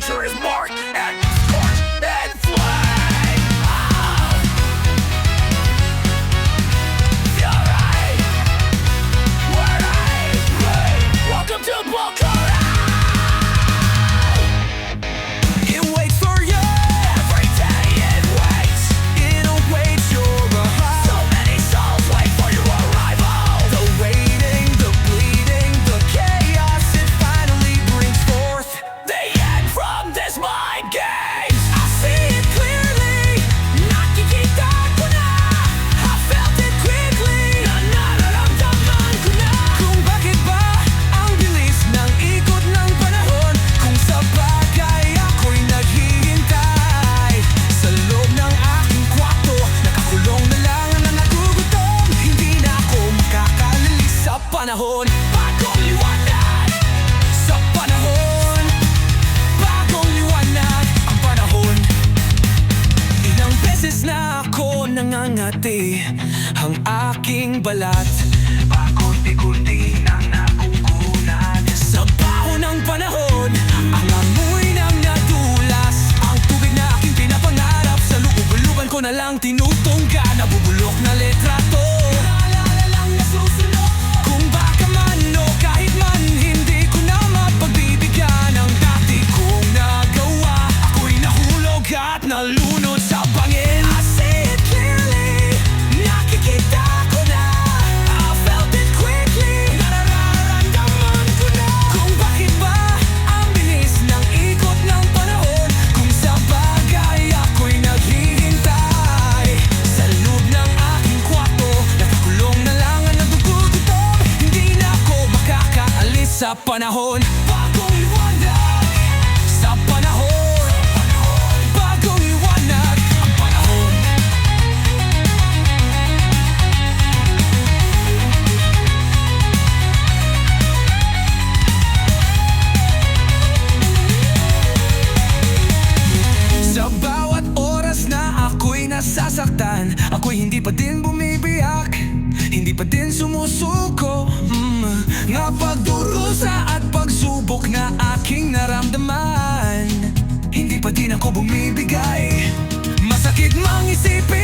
future is marked at kalahati ang aking balat. panahon. Bagong liwanag Sa panahon. Bagong liwanag Ang panahon. Sa bawat oras na ako'y nasasaktan Ako'y hindi pa din bumibiyak Hindi pa din sumusuko. Mm, Napagdo pagsubok na aking naramdaman. Hindi pa din ako bumibigay. Masakit mang isipin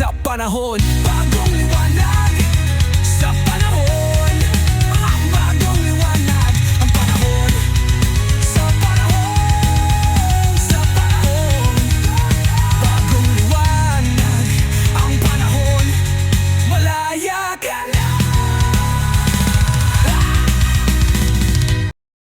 sa panahon. Bagong